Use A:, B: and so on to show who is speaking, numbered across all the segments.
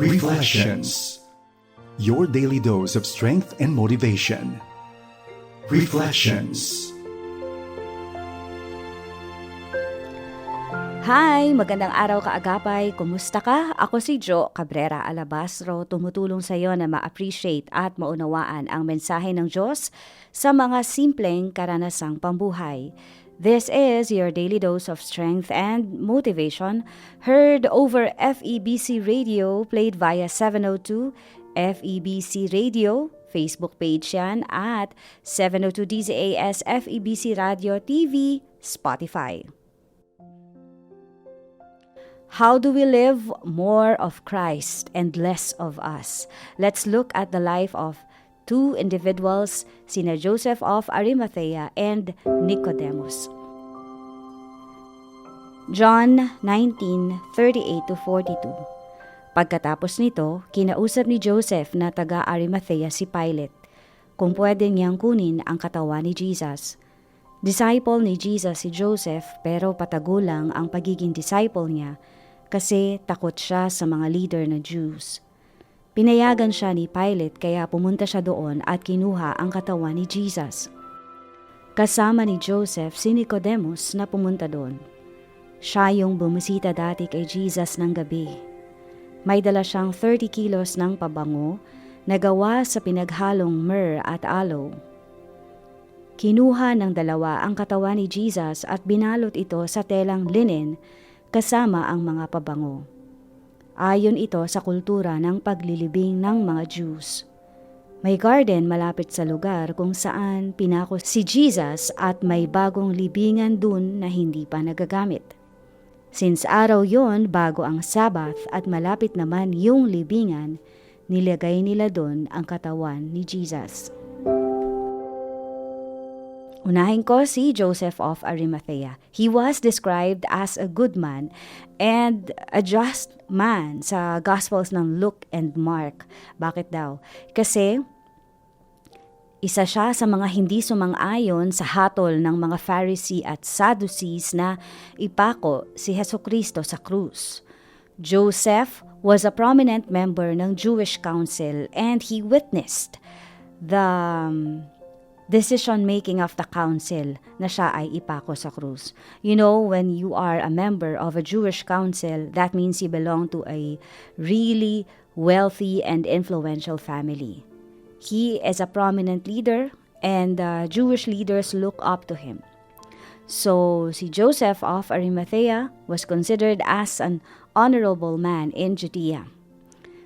A: Reflections. Your daily dose of strength and motivation. Reflections.
B: Hi! Magandang araw kaagapay. Kumusta ka? Ako si Jo Cabrera Alabastro, tumutulong sa iyo na ma-appreciate at maunawaan ang mensahe ng Diyos sa mga simpleng karanasang pambuhay. This is your daily dose of strength and motivation, heard over FEBC Radio, played via 702 FEBC Radio, Facebook page yan, at 702 DZAS FEBC Radio TV, Spotify. How do we live more of Christ and less of us? Let's look at the life of two individuals, sina Joseph of Arimathea and Nicodemus. John 19:38-42. Pagkatapos nito, kinausap ni Joseph na taga Arimathea si Pilate kung pwede niyang kunin ang katawan ni Jesus. Disciple ni Jesus si Joseph pero patago lang ang pagiging disciple niya kasi takot siya sa mga leader na Jews. Pinayagan siya ni Pilate kaya pumunta siya doon at kinuha ang katawan ni Jesus. Kasama ni Joseph si Nicodemus na pumunta doon. Siya yung bumisita dati kay Jesus ng gabi. May dala siyang 30 kilos ng pabango na gawa sa pinaghalong myrrh at aloe. Kinuha ng dalawa ang katawan ni Jesus at binalot ito sa telang linen kasama ang mga pabango. Ayon ito sa kultura ng paglilibing ng mga Jews. May garden malapit sa lugar kung saan pinako si Jesus at may bagong libingan dun na hindi pa nagagamit. Since araw yon bago ang Sabbath at malapit naman yung libingan, nilagay nila doon ang katawan ni Jesus. Unahin ko si Joseph of Arimathea. He was described as a good man and a just man sa Gospels ng Luke and Mark. Bakit daw? Kasi isa siya sa mga hindi sumang-ayon sa hatol ng mga Pharisee at Sadducees na ipako si Heso Kristo sa krus. Joseph was a prominent member ng Jewish Council and he witnessed the um, decision making of the council na siya ay ipako sa krus. You know, when you are a member of a Jewish council, that means you belong to a really wealthy and influential family. He is a prominent leader and uh, Jewish leaders look up to him. So, si Joseph of Arimathea was considered as an honorable man in Judea.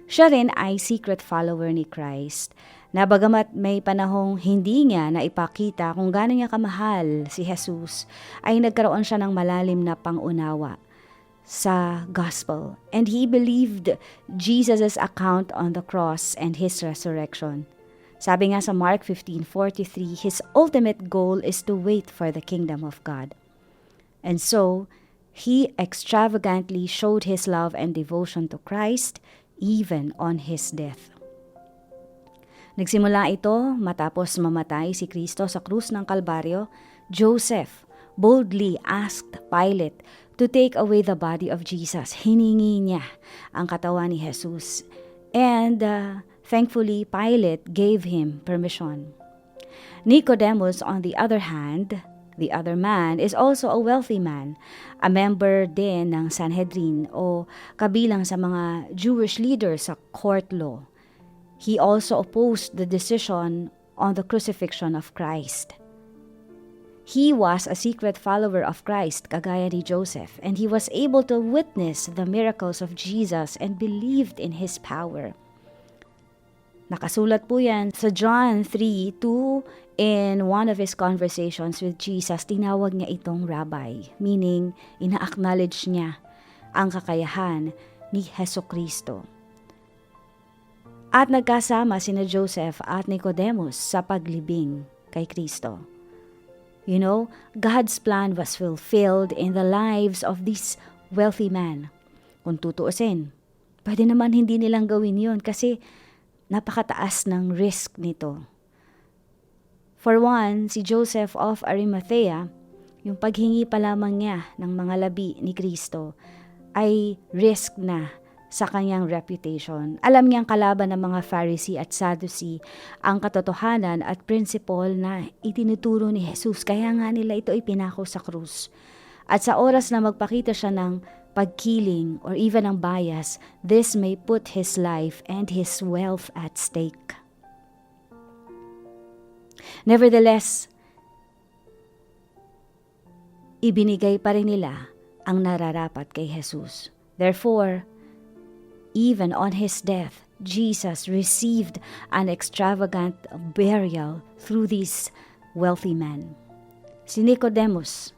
B: Siya rin ay secret follower ni Christ na bagamat may panahong hindi niya na ipakita kung gaano niya kamahal si Jesus, ay nagkaroon siya ng malalim na pangunawa sa gospel. And he believed Jesus' account on the cross and his resurrection. Sabi nga sa Mark 15:43, his ultimate goal is to wait for the kingdom of God. And so, he extravagantly showed his love and devotion to Christ even on his death. Nagsimula ito matapos mamatay si Kristo sa krus ng Kalbaryo, Joseph boldly asked Pilate to take away the body of Jesus. Hiningi niya ang katawan ni Jesus. And uh, thankfully, Pilate gave him permission. Nicodemus, on the other hand, the other man, is also a wealthy man, a member din ng Sanhedrin o kabilang sa mga Jewish leaders sa court law. He also opposed the decision on the crucifixion of Christ. He was a secret follower of Christ, kagaya ni Joseph, and he was able to witness the miracles of Jesus and believed in his power. Nakasulat po yan sa John 3:2 in one of his conversations with Jesus, tinawag niya itong rabbi, meaning ina-acknowledge niya ang kakayahan ni Heso Kristo. At nagkasama sina Joseph at Nicodemus sa paglibing kay Kristo. You know, God's plan was fulfilled in the lives of this wealthy man. Kung tutuusin, pwede naman hindi nilang gawin yon kasi napakataas ng risk nito. For one, si Joseph of Arimathea, yung paghingi pa lamang niya ng mga labi ni Kristo ay risk na sa kanyang reputation. Alam niyang kalaban ng mga Pharisee at Sadducee ang katotohanan at principle na itinuturo ni Jesus. Kaya nga nila ito ipinako sa krus. At sa oras na magpakita siya ng pagkiling or even ng bias, this may put his life and his wealth at stake. Nevertheless, ibinigay pa rin nila ang nararapat kay Jesus. Therefore, even on his death, Jesus received an extravagant burial through these wealthy men. Si Nicodemus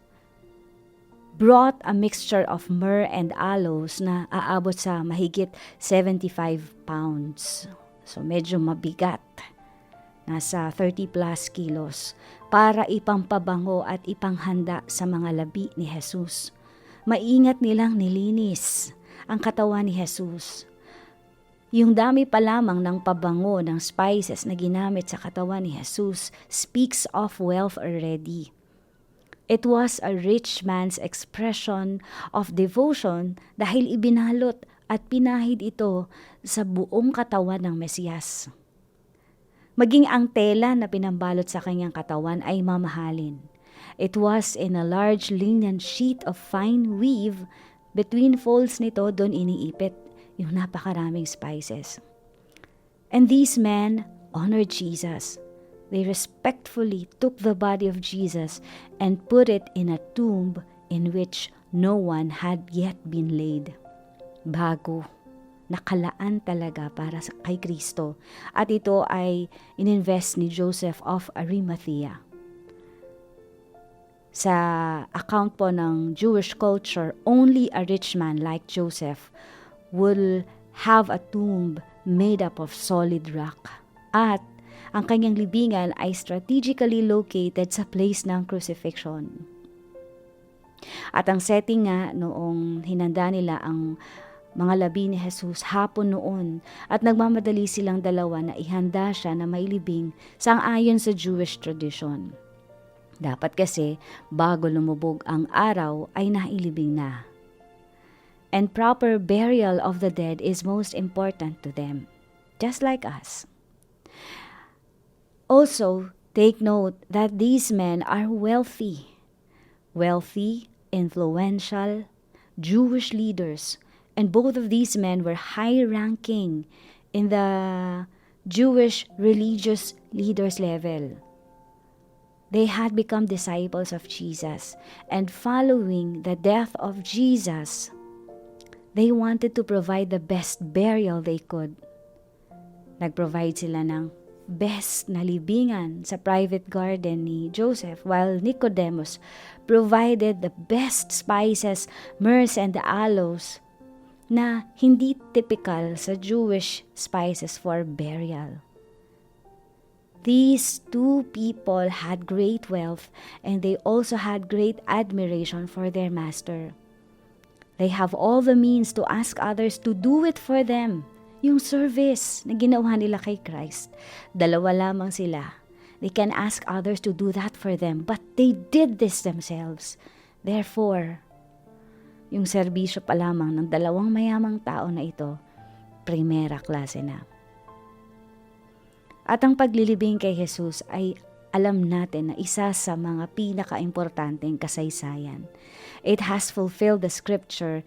B: brought a mixture of myrrh and aloes na aabot sa mahigit 75 pounds. So medyo mabigat. Nasa 30 plus kilos para ipampabango at ipanghanda sa mga labi ni Jesus. Maingat nilang nilinis ang katawan ni Jesus. Yung dami pa lamang ng pabango ng spices na ginamit sa katawan ni Jesus speaks of wealth already. It was a rich man's expression of devotion dahil ibinalot at pinahid ito sa buong katawan ng Mesiyas. Maging ang tela na pinambalot sa kanyang katawan ay mamahalin. It was in a large linen sheet of fine weave. Between folds nito doon iniipit yung napakaraming spices. And these men honored Jesus. They respectfully took the body of Jesus and put it in a tomb in which no one had yet been laid. Bago nakalaan talaga para sa kay Kristo at ito ay ininvest ni Joseph of Arimathea. Sa account po ng Jewish culture, only a rich man like Joseph will have a tomb made up of solid rock. At ang kanyang libingan ay strategically located sa place ng crucifixion. At ang setting nga noong hinanda nila ang mga labi ni Jesus hapon noon at nagmamadali silang dalawa na ihanda siya na mailibing sang ayon sa Jewish tradition. Dapat kasi bago lumubog ang araw ay nailibing na. And proper burial of the dead is most important to them, just like us. Also, take note that these men are wealthy. Wealthy, influential, Jewish leaders And both of these men were high ranking in the Jewish religious leaders level. They had become disciples of Jesus, and following the death of Jesus, they wanted to provide the best burial they could. Nag-provide sila ng best na libingan sa private garden ni Joseph while Nicodemus provided the best spices, myrrh and the aloes na hindi typical sa Jewish spices for burial. These two people had great wealth and they also had great admiration for their master. They have all the means to ask others to do it for them. Yung service na ginawa nila kay Christ. Dalawa lamang sila. They can ask others to do that for them, but they did this themselves. Therefore, yung serbisyo pa lamang ng dalawang mayamang tao na ito, primera klase na. At ang paglilibing kay Jesus ay alam natin na isa sa mga pinaka-importanteng kasaysayan. It has fulfilled the scripture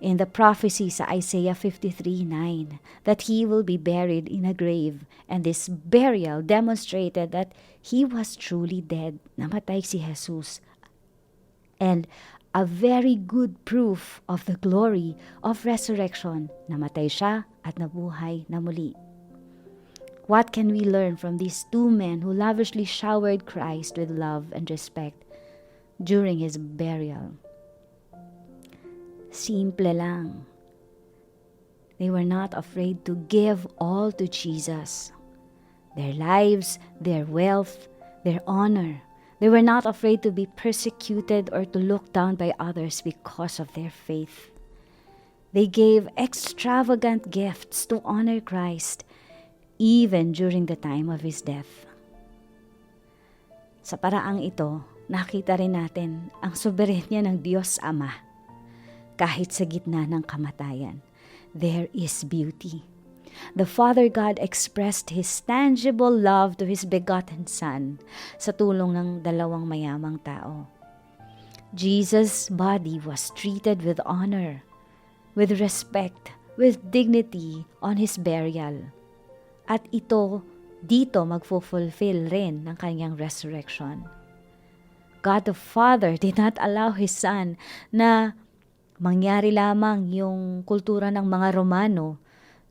B: in the prophecy sa Isaiah 53:9 that he will be buried in a grave and this burial demonstrated that he was truly dead namatay si Jesus and a very good proof of the glory of resurrection. Namatay siya at nabuhay na muli. What can we learn from these two men who lavishly showered Christ with love and respect during his burial? Simple lang. They were not afraid to give all to Jesus. Their lives, their wealth, their honor, They were not afraid to be persecuted or to look down by others because of their faith. They gave extravagant gifts to honor Christ even during the time of his death. Sa paraang ito, nakita rin natin ang soberenya ng Diyos Ama kahit sa gitna ng kamatayan. there is beauty. The Father God expressed His tangible love to His begotten Son sa tulong ng dalawang mayamang tao. Jesus' body was treated with honor, with respect, with dignity on His burial. At ito, dito magfulfill rin ng kanyang resurrection. God the Father did not allow His Son na mangyari lamang yung kultura ng mga Romano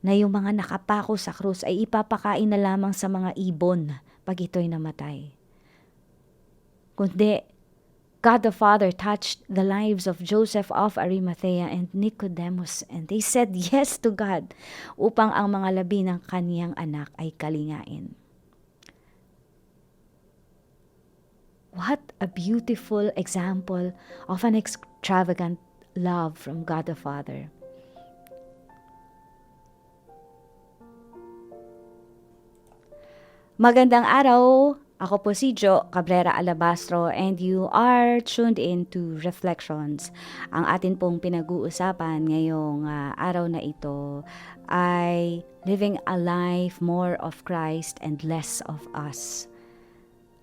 B: na yung mga nakapako sa krus ay ipapakain na lamang sa mga ibon pag ito'y namatay. Kundi, God the Father touched the lives of Joseph of Arimathea and Nicodemus and they said yes to God upang ang mga labi ng kaniyang anak ay kalingain. What a beautiful example of an extravagant love from God the Father. Magandang araw! Ako po si Jo Cabrera Alabastro and you are tuned in to Reflections. Ang atin pong pinag-uusapan ngayong ah, araw na ito ay living a life more of Christ and less of us.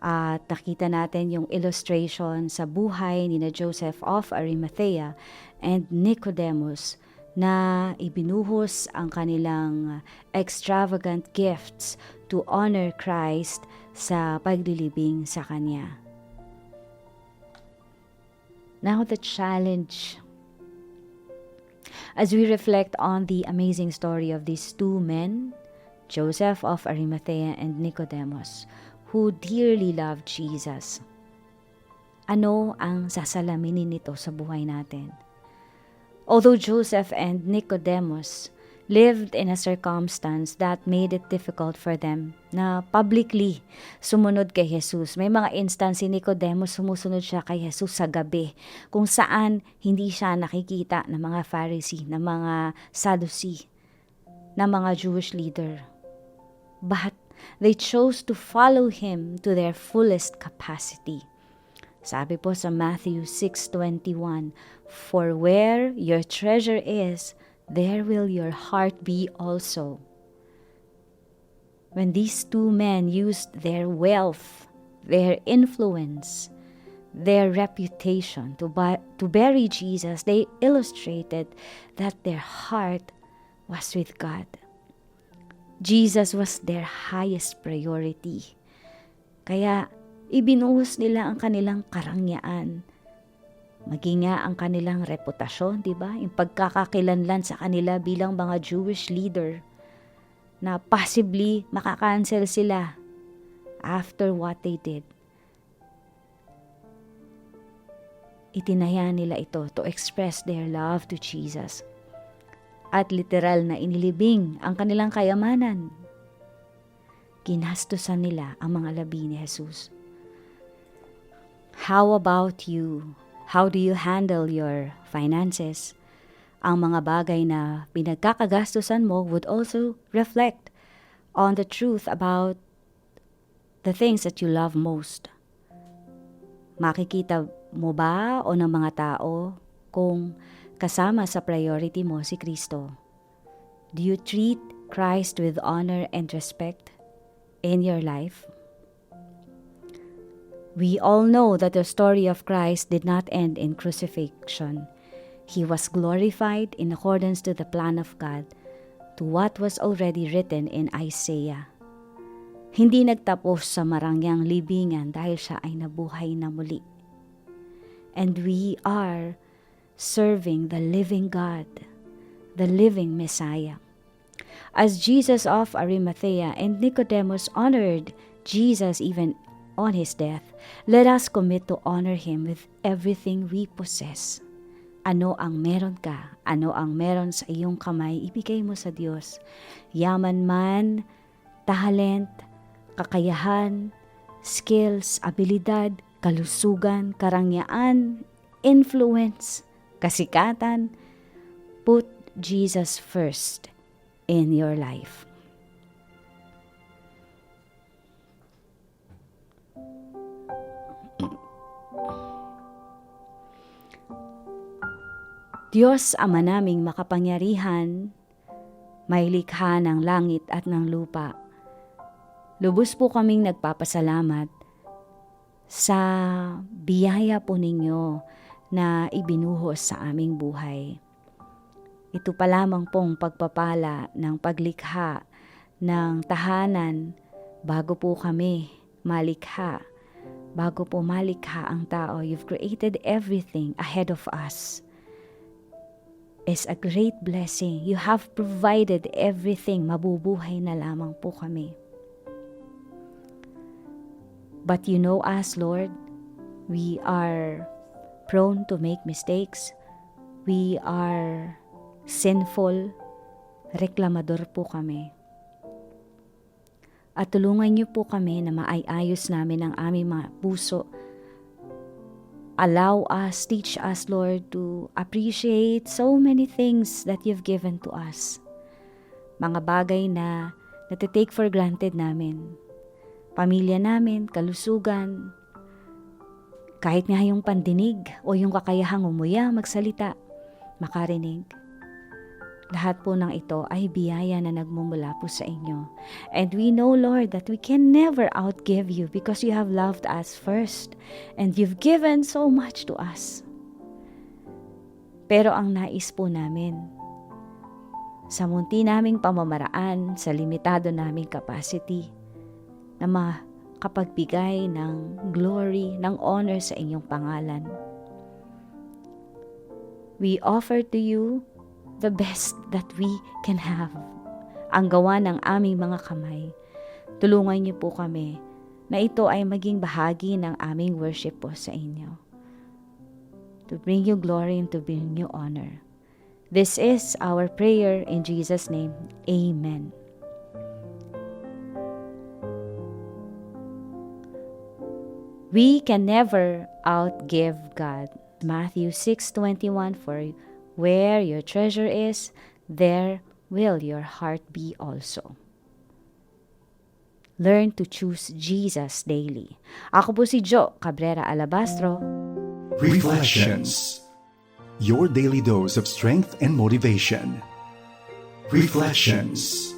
B: At nakita natin yung illustration sa buhay ni na Joseph of Arimathea and Nicodemus na ibinuhos ang kanilang extravagant gifts to honor Christ sa paglilibing sa Kanya. Now the challenge. As we reflect on the amazing story of these two men, Joseph of Arimathea and Nicodemus, who dearly loved Jesus. Ano ang sasalaminin nito sa buhay natin? Although Joseph and Nicodemus lived in a circumstance that made it difficult for them na publicly sumunod kay Jesus. May mga instance si Nicodemus sumusunod siya kay Jesus sa gabi kung saan hindi siya nakikita ng mga Pharisee, ng mga Sadducee, ng mga Jewish leader. But they chose to follow him to their fullest capacity. Sabi po sa Matthew 6:21, For where your treasure is, there will your heart be also. When these two men used their wealth, their influence, their reputation to, bu- to bury Jesus, they illustrated that their heart was with God. Jesus was their highest priority. Kaya ibinuhos nila ang kanilang karangyaan. Maging nga ang kanilang reputasyon, di ba? Yung pagkakakilanlan sa kanila bilang mga Jewish leader na possibly makakancel sila after what they did. Itinaya nila ito to express their love to Jesus. At literal na inilibing ang kanilang kayamanan. Ginastusan nila ang mga labi ni Jesus. How about you? How do you handle your finances? Ang mga bagay na pinagkakagastusan mo would also reflect on the truth about the things that you love most. Makikita mo ba o ng mga tao kung kasama sa priority mo si Kristo? Do you treat Christ with honor and respect in your life? We all know that the story of Christ did not end in crucifixion. He was glorified in accordance to the plan of God, to what was already written in Isaiah. Hindi nagtapos sa marangyang libingan dahil siya ay nabuhay na muli. And we are serving the living God, the living Messiah. As Jesus of Arimathea and Nicodemus honored Jesus even on his death, let us commit to honor him with everything we possess. Ano ang meron ka? Ano ang meron sa iyong kamay? Ibigay mo sa Diyos. Yaman man, talent, kakayahan, skills, abilidad, kalusugan, karangyaan, influence, kasikatan. Put Jesus first in your life. Diyos Ama naming makapangyarihan, may likha ng langit at ng lupa. Lubos po kaming nagpapasalamat sa biyaya po ninyo na ibinuhos sa aming buhay. Ito pa lamang pong pagpapala ng paglikha ng tahanan bago po kami malikha. Bago po malikha ang tao, you've created everything ahead of us. Is a great blessing. You have provided everything. Mabubuhay na lamang po kami. But you know us, Lord. We are prone to make mistakes. We are sinful. Reklamador po kami. At tulungan niyo po kami na maayayos namin ang aming mga puso. Allow us, teach us, Lord, to appreciate so many things that you've given to us. Mga bagay na natitake for granted namin. Pamilya namin, kalusugan, kahit nga yung pandinig o yung kakayahang umuya, magsalita, makarinig. Lahat po ng ito ay biyaya na nagmumula po sa inyo. And we know, Lord, that we can never outgive you because you have loved us first and you've given so much to us. Pero ang nais po namin, sa munti naming pamamaraan, sa limitado naming capacity, na makapagbigay ng glory, ng honor sa inyong pangalan. We offer to you the best that we can have. Ang gawa ng aming mga kamay. Tulungan niyo po kami na ito ay maging bahagi ng aming worship po sa inyo. To bring you glory and to bring you honor. This is our prayer in Jesus' name. Amen. We can never outgive God. Matthew 6:21 For where your treasure is, there will your heart be also. Learn to choose Jesus daily. Ako po si Jo Cabrera Alabastro.
A: Reflections. Your daily dose of strength and motivation. Reflections.